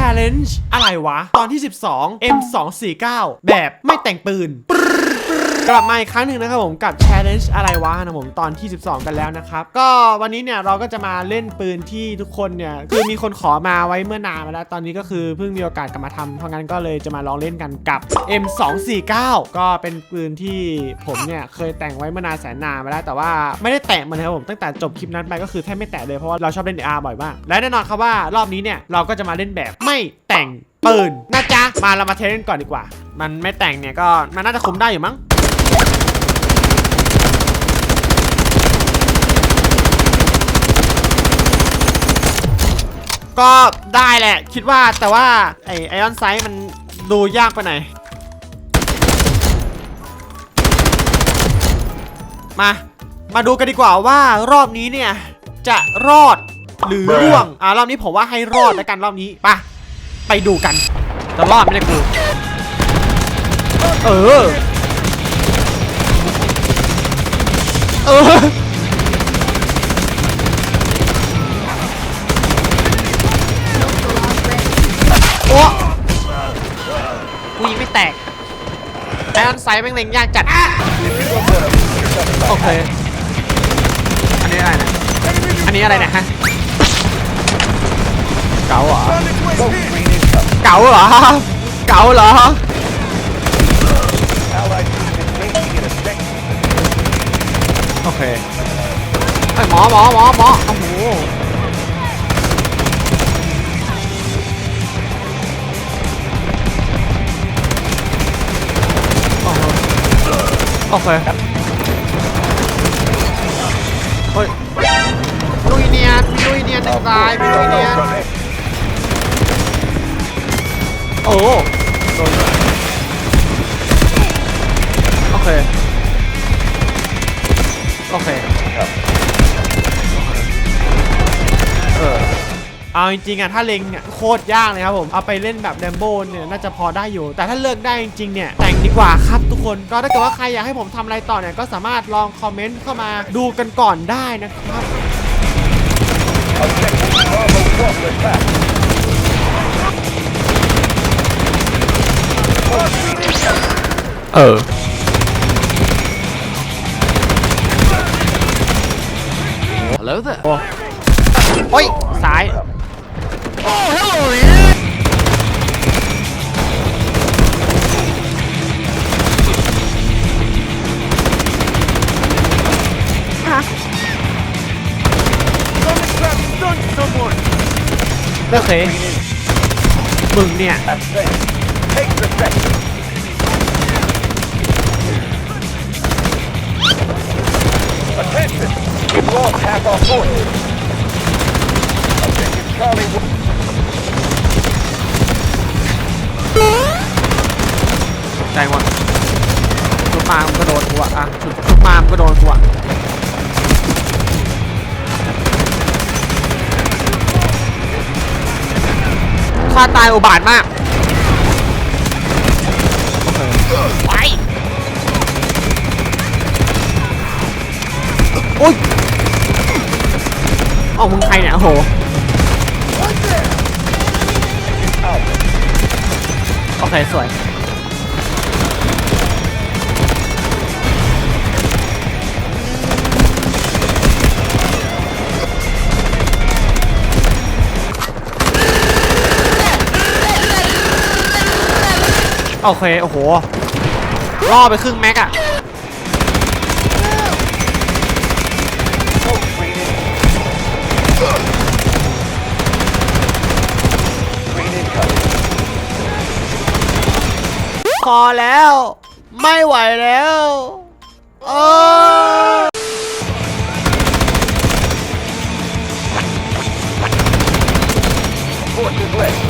Challenge อะไรวะ ตอนที่ 12 M249 แบบไม่แต่งปืน กลับมาอีกครั้งหนึ่งนะครับผมกับ Challenge อะไรวะนะผมตอนที่ 12 กันแล้วนะครับ ก็วันนี้เนี่ยเราก็จะมาเล่นปืนที่ทุกคนเนี่ยคือมีคนขอมาไว้เมื่อนานมาแล้ว ตอนนี้ก็คือเพิ่งมีโอกาสกลับมาทำเพราะงั้นก็เลยจะมาลองเล่นกันกับ M249 ก็เป็นปืนที่ผมเนี่ยเคยแต่งไว้เมื่อนานแสนนานมาแล้ว แต่ว่าไม่ได้แตะมันนะครับผมตั้งแต่จบคลิปนั้นไปก็คือแทบไม่แตะเลยเพราะว่าเราชอบเล่น AR บ่อยมากและแน่นอนครับว่ารอบนี้เนี่ยเราก็จะมาเล่นแบบไม่แต่งปืนนะจ๊ะมาเรามาเทสเล่นก่อนดีกว่า มันไม่แต่งเนี่ยก็มันน่าจะคุมได้อยู่มั้ง ก็ได้แหละ คิดว่าแต่ว่า ไอไอออนไซด์มันดูยากไปหน่อยมา มาดูกันดีกว่าว่ารอบนี้เนี่ย จะรอดหรือร่วง อ่ารอบนี้ผมว่าให้รอดแล้วกันรอบนี้ไปะไปดูกัน จะรอดไม่ได้กูเออ เออโอ้กูยิงไม่แตกไอออนไซด์แม่งเล็งยากจัด โอเค อันนี้อะไรนะ อันนี้อะไรเนะฮะ เก๋าเหรอ เก๋าเหรอ เก๋าเหรอ เคไอยหมอหมอหมอหมอโอ้โหโอเคเฮ้ยลุยเนียนมีลุยเนียนหนึ่งตายมีลุยเนียนโอ้โดนโอเค โอเคเออเอาจริงๆอะถ้าเล็งเนี่ยโคตรยากเลยครับผมเอาไปเล่นแบบแรมโบ้เนี่ยน่าจะพอได้อยู่ แต่ถ้าเลือกได้จริงๆเนี่ยแต่งดีกว่าครับทุกคนก็ถ้าเกิดว่าใครอยากให้ผมทำอะไรต่อเนี่ยก็สามารถลองคอมเมนต์เข้ามาดูกันก่อนได้นะครับเออ Hello there โอ้ยซ้าย Oh hello man โอเคมึงเนี่ย Attention! We've lost half our forces. Objective Charlie. ใจหมดชุบมามันก็โดนกูอะอะชุบชุบมามันก็โดนกูอะฆ่าตายอุบาทมากไปอุ้ย เอามึงใครเนี่ยโอ้โหโอเคสวยโอเค โอ้โหล่อไปครึ่งแม็กอะ พอแล้ว ไม่ไหวแล้วโอ้ด้วย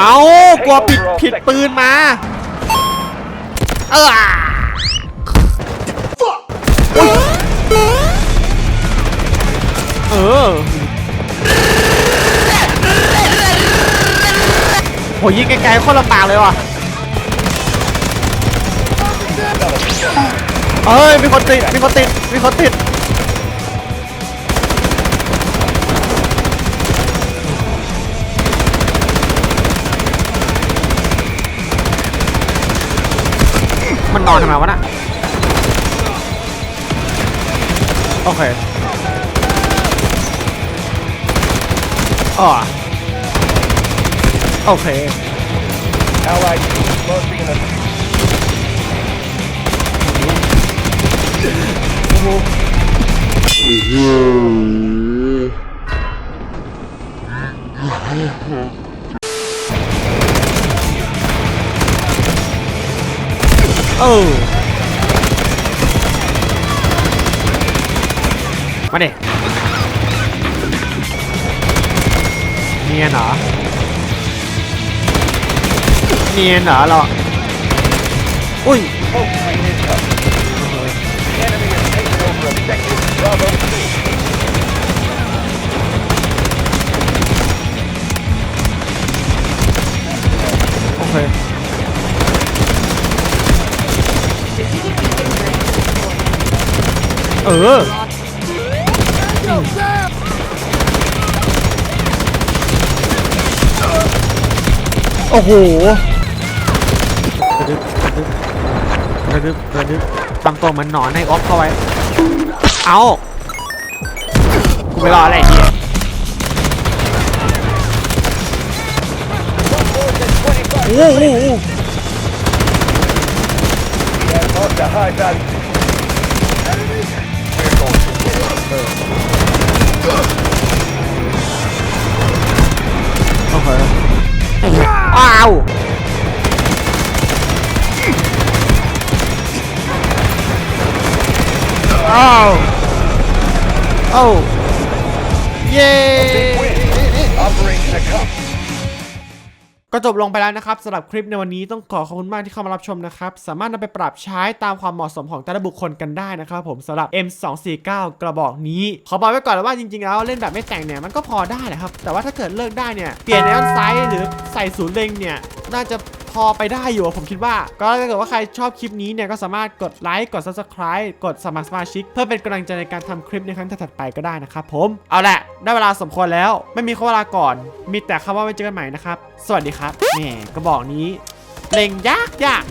เอากลัวผิดผิดปืนมา เอออุ๊ยเออโหยิงไกลๆโคตรลำบากเลยว่ะเอ้ยมีคนติดมีคนติดมีคนติด มันนอนทำไมวะน่ะโอเคอ๋อโอเค Allied troops launching an assault. เออมาดิเนียนเหรอเนียนเหรอเราอุ้ย เออโอ้โหกระดึบกระดึบกระดึบกระดึบทำตัวเหมือนหนอนให้ออฟเข้าไว้ เอากูไม่รออะไรเหี้ยโอ้โห to win. โอเค ก็จบลงไปแล้วนะครับสำหรับคลิปในวันนี้ต้องขอขอบคุณมากที่เข้ามารับชมนะครับ สามารถนำไปปรับใช้ตามความเหมาะสมของแต่ละบุคคลกันได้นะครับผมสำหรับ M249 กระบอกนี้ ขอบอกไว้ก่อนเลยว่าจริงๆแล้วเล่นแบบไม่แต่งเนี่ยมันก็พอได้แหละครับ แต่ว่าถ้าเกิดเลิกได้เนี่ยเปลี่ยนแนวไซส์หรือใส่ศูนย์เล็งเนี่ยน่าจะ พอไปได้อยู่ผมคิดว่า ก็ถ้าเกิดว่าใครชอบคลิปนี้เนี่ยก็สามารถกดไลค์กด subscribe กดสมัครสมาชิก เพื่อเป็นกำลังใจในการทำคลิปในครั้งถัดไปก็ได้นะครับผมเอาแหละได้เวลาสมควรแล้ว ไม่มีข้อเวลาก่อน มีแต่คำว่าไว้เจอกันใหม่นะครับ สวัสดีครับแหมกระบอกนี้เล็งยากยาก